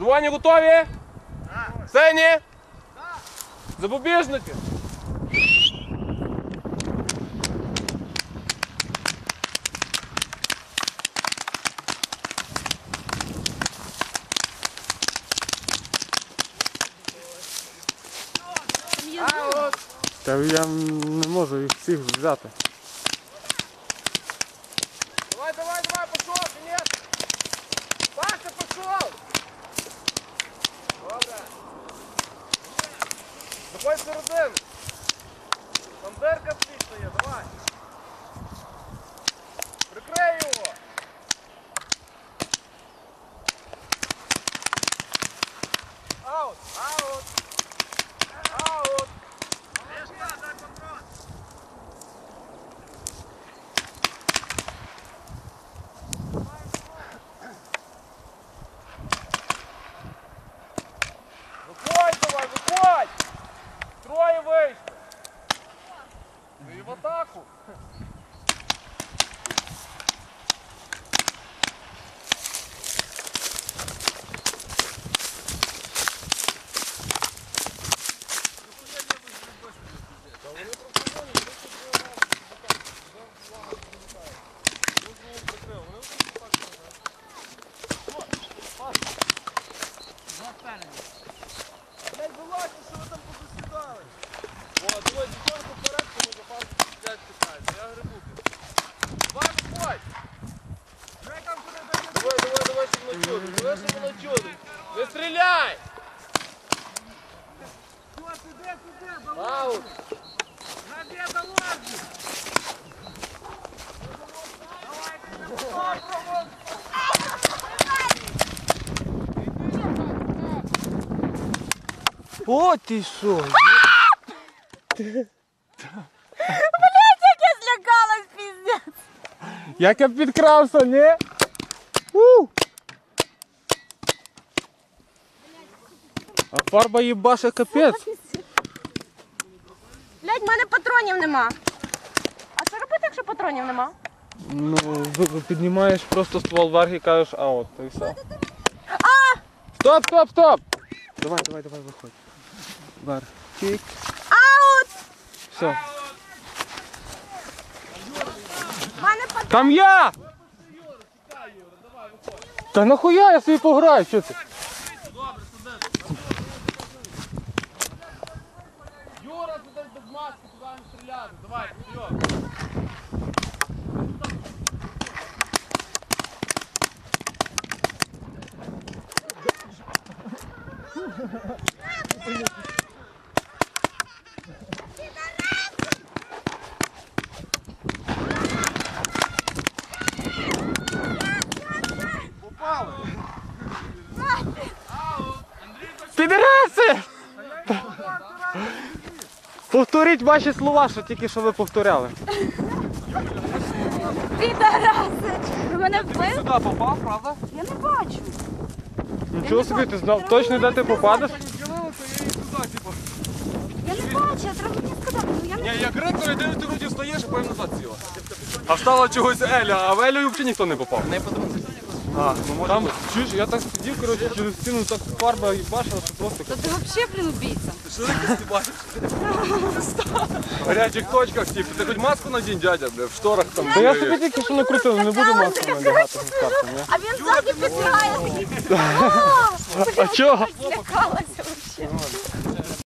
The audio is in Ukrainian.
Червоні готові? Сині? Запобіжники? Та я не можу їх всіх взяти. Давай, давай, давай, пошел, нет! Паша, пошел! Заходь середину. Дирка отлично є, давай. Прикрий його. Аут, аут. Аут. Виходь давай, виходь! Троє вийшли. Ти в атаку. Блять, вилазьте, що ви там позасідали. О, давай, тихонько вперед, тому запас блядь, питається. Я грибу. Давай, виходь! Давай, давай, давай, щоб на чудо. Давай, щоб на чудо. Не стріляй! Аут! О, ти що? Як я злякалась, піздець. Як я підкрався, ні? У! А фарба їбаша капець. Блять, в мене патронів нема. А що робити, якщо патронів нема? Ну, ви- піднімаєш просто ствол вверх і кажеш, а от, і все. Стоп, стоп, стоп! Давай, давай, давай, виходь. Вверх. Чик. Аут! Все. В мене патронів. Там я! Та нахуя я собі пограю, що ти? Підераси! Повторіть ваші слова, що тільки що ви повторяли. Підараси! Ви мене вбили? Сюди попав, правда? Я не бачу. Нічого собі, ти знав точно де ти попадеш? Я її типу. Я не бачу, я треба мені сказати. Ну, я не... Ні, як ритор, іди, ти вроді встаєш, а потім назад сіла. А встала чогось Еля, а в Елю взагалі ніхто не попав. Не А, ну там, чуєш, я так сидів, коротше, через стіну так фарба їбашила, що просто Та ти взагалі, блін, убійця. Що таке стібаєш? В гарячих точках, типу, ти хоч маску надінь, дядя, бля, в шторах там. Та я собі тільки що накрутив, не буду маску надягати з. А він ззаді підбігає такий. А чого? Злякалася взагалі.